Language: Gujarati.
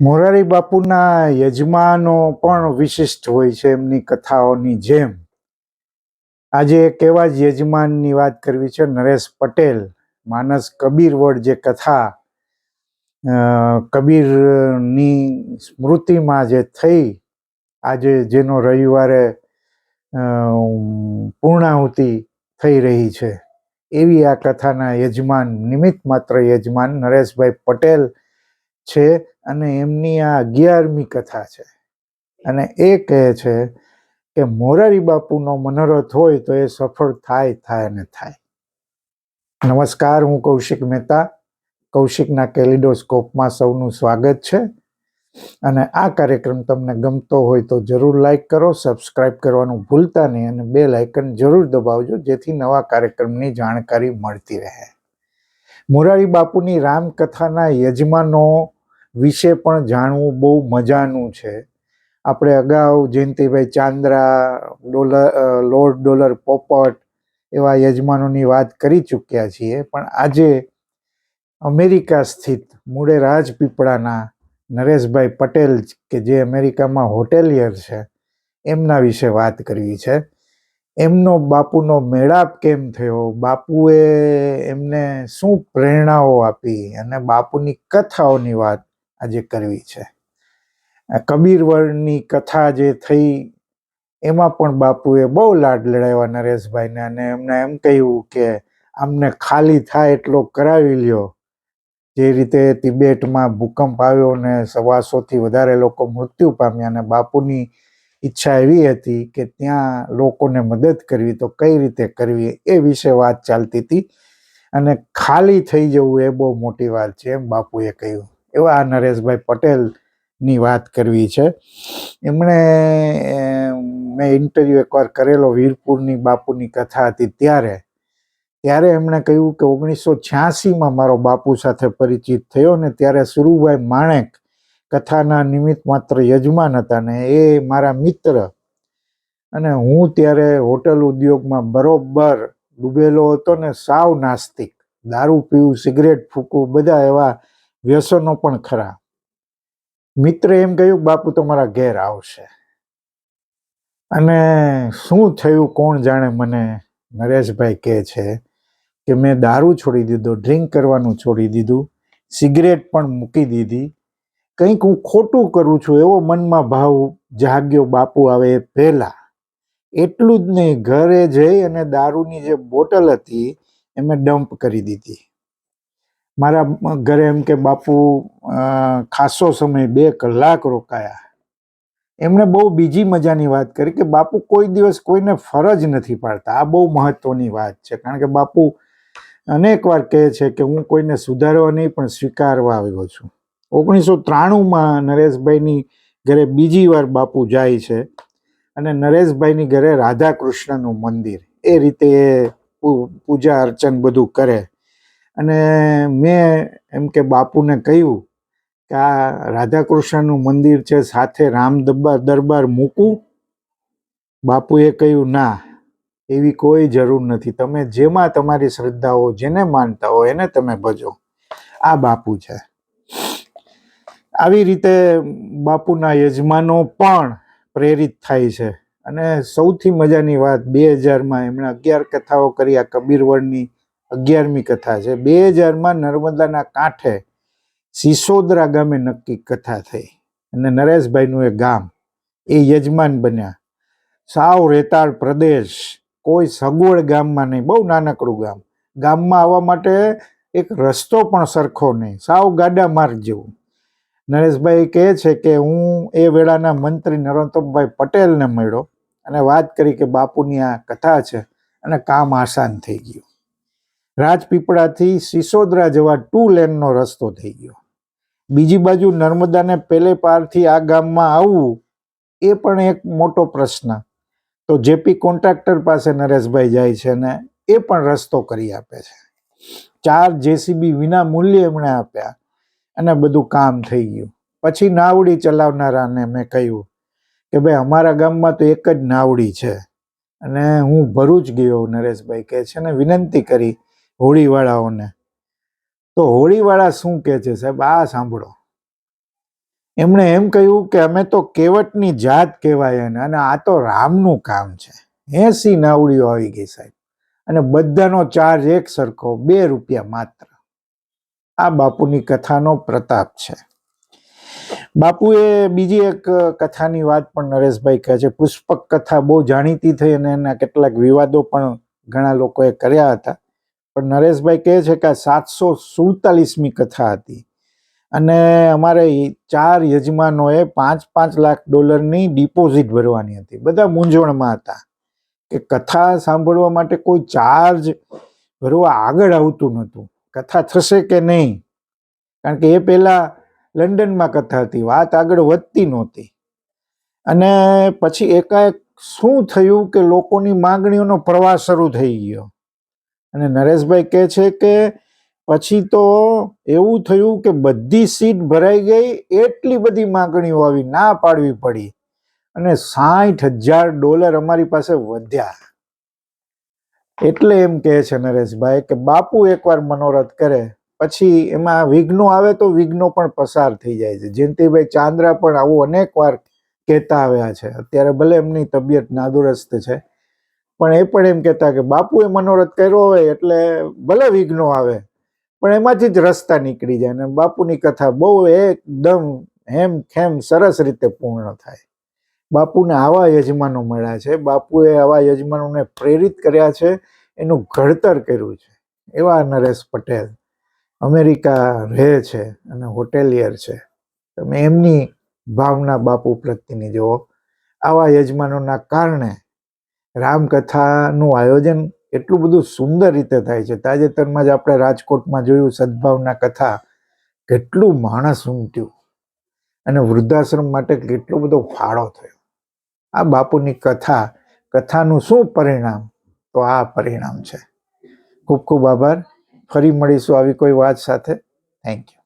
મોરારી બાપુના યજમાનો પણ વિશિષ્ટ હોય છે એમની કથાઓની જેમ. આજે એક એવા જ યજમાનની વાત કરવી છે? નરેશ પટેલ, માનસ કબીર વડ જે કથા કબીરની સ્મૃતિમાં જે થઈ, આજે જેનો રવિવારે પૂર્ણાહુતિ થઈ રહી છે. એવી આ કથાના યજમાન, નિમિત્ત માત્ર યજમાન નરેશભાઈ પટેલ છે અને એમની આ અગિયારમી કથા છે. અને એ કહે છે કે મોરારી બાપુનો મનોરથ હોય તો એ સફળ થાય થાય અને થાય. નમસ્કાર, હું કૌશિક મહેતા, કૌશિકના કેલિડોસ્કોપમાં સૌનું સ્વાગત છે. અને આ કાર્યક્રમ તમને ગમતો હોય તો જરૂર લાઈક કરો, સબસ્ક્રાઇબ કરવાનું ભૂલતા નહીં અને બે લાઇકન જરૂર દબાવજો, જેથી નવા કાર્યક્રમની જાણકારી મળતી રહે. મોરારી બાપુની રામકથાના યજમાનો વિશે પણ જાણવું બહુ મજાનું છે. આપણે અગાઉ Jayantibhai Chandra, dollar lord dollar Popat એવા યજમાનોની વાત કરી ચૂક્યા છીએ, પણ આજે અમેરિકા સ્થિત મૂળે રાજપીપળાના નરેશભાઈ પટેલ કે જે અમેરિકામાં હોટેલિયર છે, એમના વિશે વાત કરવી છે. એમનો બાપુનો મેળાપ કેમ થયો? બાપુએ એમને શું પ્રેરણાઓ આપી? અને બાપુની કથાઓની વાત આજે કરવી છે. કબીર વર્ણની કથા જે થઈ, એમાં પણ બાપુએ બહુ લાડ લડાવ્યા નરેશભાઈને અને એમને એમ કહ્યું કે આમને ખાલી થાય એટલો કરાવી લ્યો. જે રીતે તિબેટમાં ભૂકંપ આવ્યો ને સવાસોથી વધારે લોકો મૃત્યુ પામ્યા અને બાપુની ઈચ્છા એવી હતી કે ત્યાં લોકોને મદદ કરવી તો કઈ રીતે કરવી એ વિશે વાત ચાલતી હતી. અને ખાલી થઈ જવું એ બહુ મોટી વાત છે એમ બાપુએ કહ્યું. એવા નરેશભાઈ પટેલની વાત કરવી છે. એમણે મેં ઇન્ટરવ્યૂ એકવાર કરેલો વીરપુરની બાપુની કથા હતી ત્યારે. ત્યારે એમણે કહ્યું કે ઓગણીસો છ્યાસીમાં મારો બાપુ સાથે પરિચિત થયો ને ત્યારે સુરુભાઈ માણેક કથાના નિમિત્ત માત્ર યજમાન હતા ને એ મારા મિત્ર. અને હું ત્યારે હોટલ ઉદ્યોગમાં બરોબર ડૂબેલો હતો ને સાવ નાસ્તિક. દારૂ પીવું, સિગરેટ ફૂંકવું, બધા એવા વ્યસનો પણ ખરા. મિત્રે એમ કહ્યું, બાપુ, તમારા ઘેર આવશે. અને શું થયું, કોણ જાણે મને નરેશભાઈ કહે છે કે, મેં દારૂ છોડી દીધો, ડ્રિંક કરવાનું છોડી દીધું, સિગરેટ પણ મૂકી દીધી. કંઈક હું ખોટું કરું છું. એવો મનમાં ભાવ જાગ્યો બાપુ આવે એ પહેલાં. એટલું જ નહીં, ઘરે જઈ અને દારૂની જે બોટલ હતી એ મેં ડમ્પ કરી દીધી. મારા ઘરે એમ કે, બાપુ ખાસો સમય બે કલાક રોકાયા. એમણે બહુ બીજી મજાની વાત કરી કે, બાપુ, કોઈ દિવસ કોઈને ફરજ નથી પાડતા. આ બહુ મહત્વની વાત છે. કારણ કે બાપુ અનેક વાર કહે છે કે, હું કોઈને સુધારવા નહીં, પણ સ્વીકારવા આવ્યો છું. ઓગણીસો ત્રાણુંમાં નરેશભાઈની ઘરે બીજી વાર બાપુ જાય છે અને નરેશભાઈની ઘરે રાધા કૃષ્ણનું મંદિર. એ રીતે પૂજા અર્ચન બધું કરે. અને મેં એમ કે બાપુને કહ્યું કે આ રાધા કૃષ્ણનું મંદિર છે, સાથે રામ દરબાર દરબાર મૂકું. બાપુએ કહ્યું, ના, એવી કોઈ જરૂર નથી. તમે જેમાં તમારી શ્રદ્ધાઓ જેને માનતા હો, એને તમે ભજો. આ બાપુ છે. આવી રીતે બાપુના યજમાનો પણ પ્રેરિત થાય છે. અને સૌથી મજાની વાત, બે હજારમાં એમણે અગિયાર કથાઓ કરી આ કબીરવડની અગિયારમી કથા છે. બે હજારમાં નર્મદાના કાંઠે સિસોદરા ગામે નક્કી કથા થઈ અને નરેશભાઈનું એ ગામ એ યજમાન બન્યા. સાવ રેતાળ પ્રદેશ, કોઈ સગવડ ગામમાં નહીં, બહુ નાનકડું ગામ. ગામમાં આવવા માટે એક રસ્તો પણ સરખો નહીં, સાવ ગાડા માર્ગ જેવું. નરેશભાઈ કહે છે કે હું એ વેળાના મંત્રી નરોત્તમભાઈ પટેલને મળ્યો અને વાત કરી કે બાપુની આ કથા છે અને કામ આસાન થઈ ગયું. રાજપીપળાથી સિસોદરા જવા ટુ લેનનો રસ્તો થઈ ગયો. બીજી બાજુ નર્મદાને પેલે પારથી આ ગામમાં આવવું એ પણ એક મોટો પ્રશ્ન. તો જેપી કોન્ટ્રાક્ટર પાસે નરેશભાઈ જાય છે ને એ પણ રસ્તો કરી આપે છે. ચાર જેસીબી વિના મૂલ્યે એમણે આપ્યા અને બધું કામ થઈ ગયું. પછી નાવડી ચલાવનારાને મેં કહ્યું કે ભાઈ, અમારા ગામમાં તો એક જ નાવડી છે. અને હું ભરૂચ ગયો, નરેશભાઈ કહે છે ને, વિનંતી કરી હોળીવાળાઓને. તો હોળીવાળા શું કહે છે? સાહેબ, આ સાંભળો. એમણે એમ કહ્યું કે અમે તો કેવટની જાત કહેવાય એને, અને આ તો રામનું કામ છે. એસી નાવડીઓ આવી ગઈ સાહેબ, અને બધાનો ચાર્જ એક સરખો, બે રૂપિયા માત્ર. આ બાપુની કથાનો પ્રતાપ છે. બાપુએ બીજી એક કથાની વાત પણ નરેશભાઈ કહે છે. પુષ્પક કથા બહુ જાણીતી થઈ અને એના કેટલાક વિવાદો પણ ઘણા લોકોએ કર્યા હતા. પણ નરેશભાઈ કહે છે કે સાતસો સુડતાલીસમી કથા હતી. અને અમારે ચાર યજમાનોએ પાંચ પાંચ લાખ ડોલરની ડિપોઝિટ ભરવાની હતી. બધા મૂંઝવણમાં હતા કે કથા સાંભળવા માટે કોઈ ચાર્જ ભરવા આગળ આવતું નહોતું. કથા થશે કે નહીં? કારણ કે એ પહેલાં લંડનમાં કથા હતી, વાત આગળ વધતી નહોતી. અને પછી એકાએક શું થયું કે લોકોની માંગણીઓનો પ્રવાહ શરૂ થઈ ગયો? અને નરેશભાઈ કહે છે કે પછી તો એવું થયું કે બધી સીટ ભરાઈ ગઈ, એટલી બધી માંગણીઓ આવી, ના પાડવી પડી. અને સાઠ હજાર ડોલર અમારી પાસે વધ્યા. એટલે એમ કહે છે નરેશભાઈ કે બાપુ એકવાર મનોરથ કરે, પછી એમાં વિઘ્નો આવે તો વિઘ્નો પણ પસાર થઈ જાય છે. જયંતિભાઈ ચાંદ્રા પણ આવું અનેક વાર કહેતા આવ્યા છે. અત્યારે ભલે એમની તબિયત નાદુરસ્ત છે પણ એ પણ એમ કહેતા કે બાપુએ મનોરથ કર્યો હોય એટલે ભલે વિઘ્નો આવે, પણ એમાંથી જ રસ્તા નીકળી જાય અને બાપુની કથા બહુ એકદમ હેમ ખેમ સરસ રીતે પૂર્ણ થાય. બાપુને આવા યજમાનો મળ્યા છે, બાપુએ આવા યજમાનોને પ્રેરિત કર્યા છે, એનું ઘડતર કર્યું છે. એવા નરેશ પટેલ અમેરિકા રહે છે અને હોટેલિયર છે. તમે એમની ભાવના બાપુ પ્રત્યેની જુઓ. આવા યજમાનોના કારણે રામકથાનું આયોજન એટલું બધું સુંદર રીતે થાય છે. તાજેતરમાં જ આપણે રાજકોટમાં જોયું સદભાવના કથા. કેટલું માણસ ઉમટ્યું. અને વૃદ્ધાશ્રમ માટે કેટલો બધો ફાળો થયો. આ બાપુની કથા, કથાનું શું પરિણામ? તો આ પરિણામ છે. ખૂબ ખૂબ આભાર. ફરી મળીશું આવી કોઈ વાત સાથે. Thank you